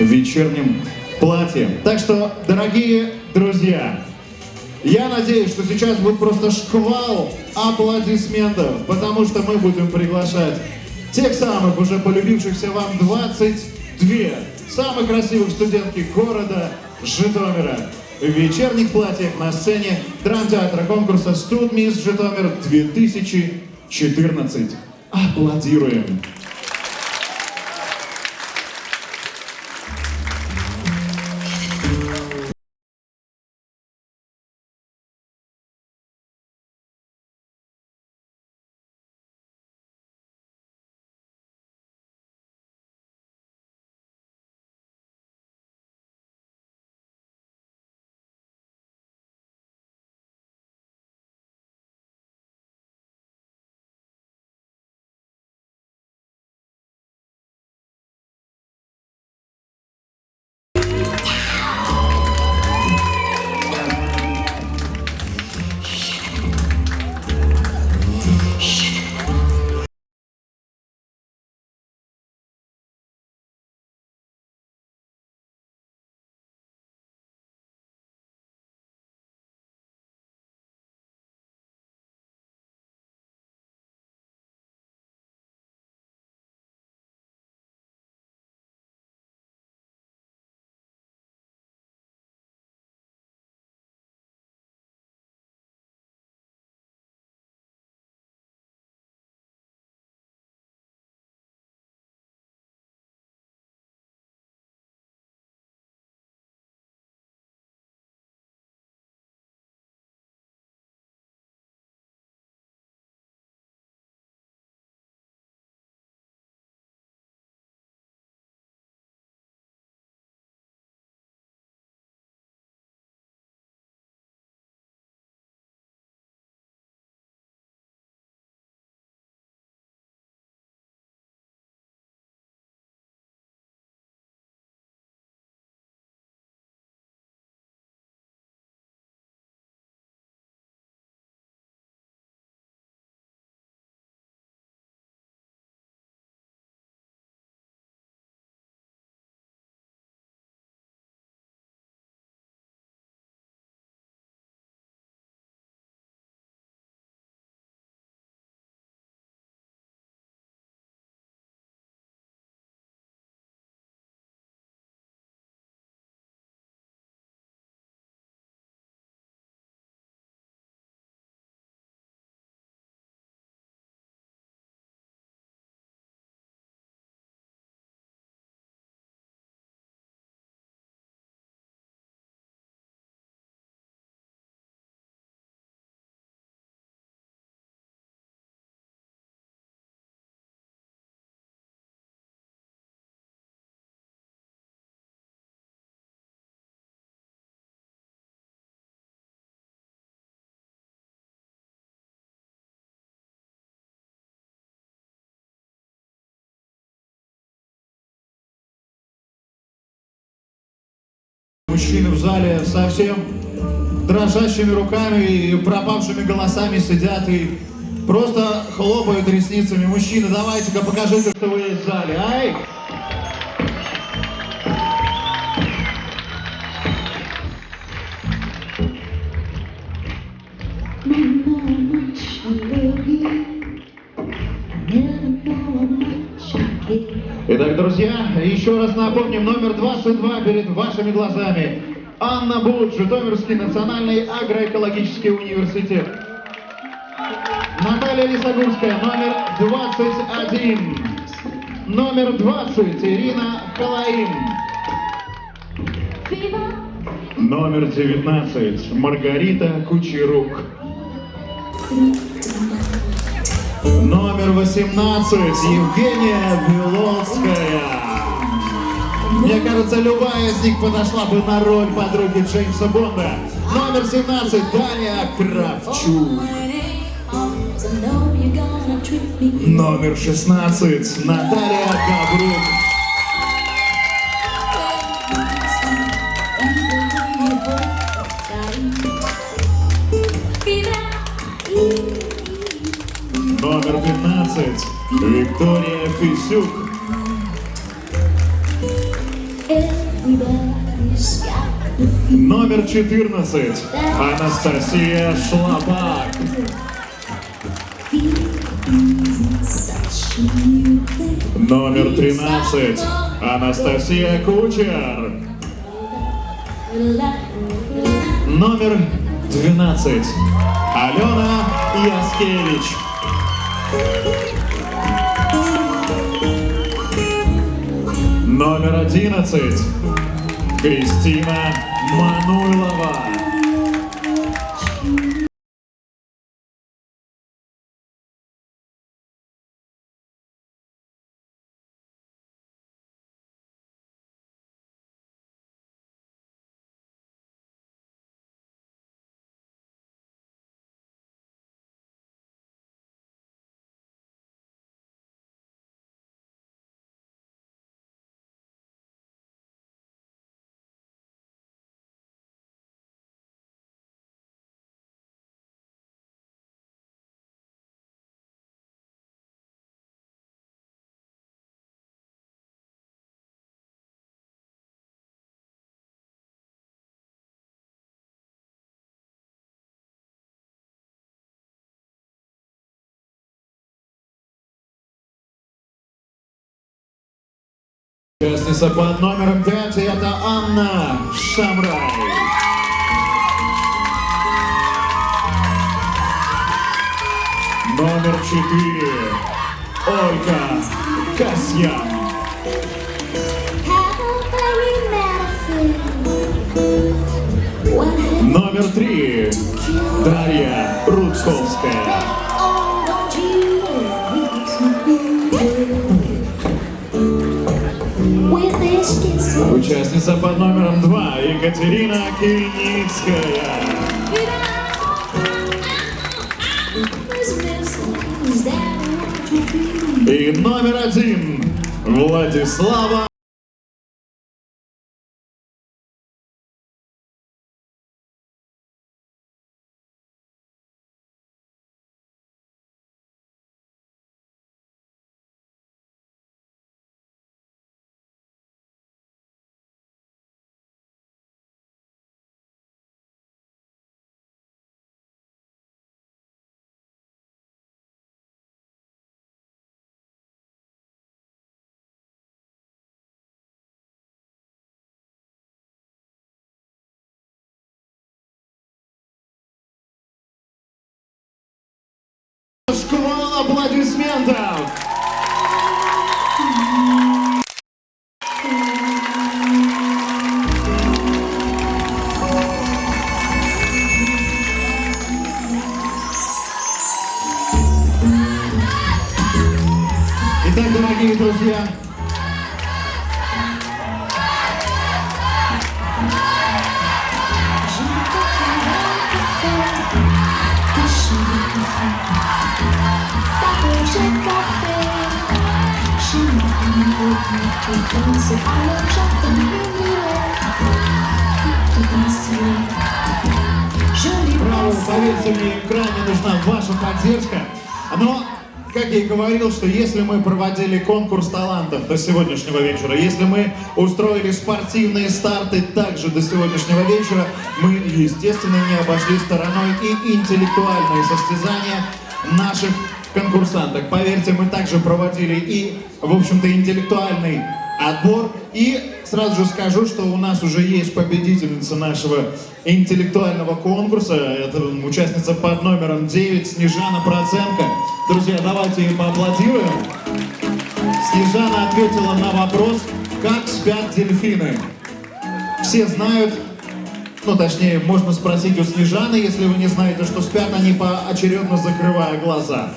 вечернем платье. Так что, дорогие друзья, я надеюсь, что сейчас будет просто шквал аплодисментов, потому что мы будем приглашать тех самых уже полюбившихся вам 22 самых красивых студентки города Житомира в вечерних платьях на сцене драмтеатра конкурса «Студ Мисс Житомир 2014». Аплодируем! Мужчины в зале совсем дрожащими руками и пропавшими голосами сидят и просто хлопают ресницами. Мужчины, давайте-ка покажите, что вы есть в зале. Ай! Итак, друзья, еще раз напомним, номер 22 перед вашими глазами. Анна Буд, Житомирский национальный агроэкологический университет. Наталья Лисогурская, номер 21. Номер 20, Ирина Халаим. Номер 19, Маргарита Кучерук. Номер 18, Евгения Беловская. Мне кажется, любая из них подошла бы на роль подруги Джеймса Бонда. Номер 17, Таня Кравчук. Номер 16, Наталья Габрук. Номер 15, Виктория Фисюк. Номер 14. Анастасия thing. Номер 13. Анастасия Кучер. Номер 12. Алена Яскевич. Номер 11. Кристина Мануйлова. Участница под номером 5 это Анна Шамрай. Номер 4. Ольга Касьян. Номер 3. Дарья Рудковская. Участница под номером 2 Екатерина feel? И номер один Владислава Шквал аплодисментов! Браво, поверьте мне, крайне нужна ваша поддержка. Но, как я и говорил, что если мы проводили конкурс талантов до сегодняшнего вечера, если мы устроили спортивные старты также до сегодняшнего вечера, мы, естественно, не обошли стороной и интеллектуальные состязания наших конкурсанток. Поверьте, мы также проводили и, в общем-то, интеллектуальный отбор. И сразу же скажу, что у нас уже есть победительница нашего интеллектуального конкурса. Это участница под номером 9 Снежана Проценко. Друзья, давайте ей поаплодируем. Снежана ответила на вопрос, как спят дельфины. Все знают, ну точнее, можно спросить у Снежаны, если вы не знаете, что спят они поочередно закрывая глаза.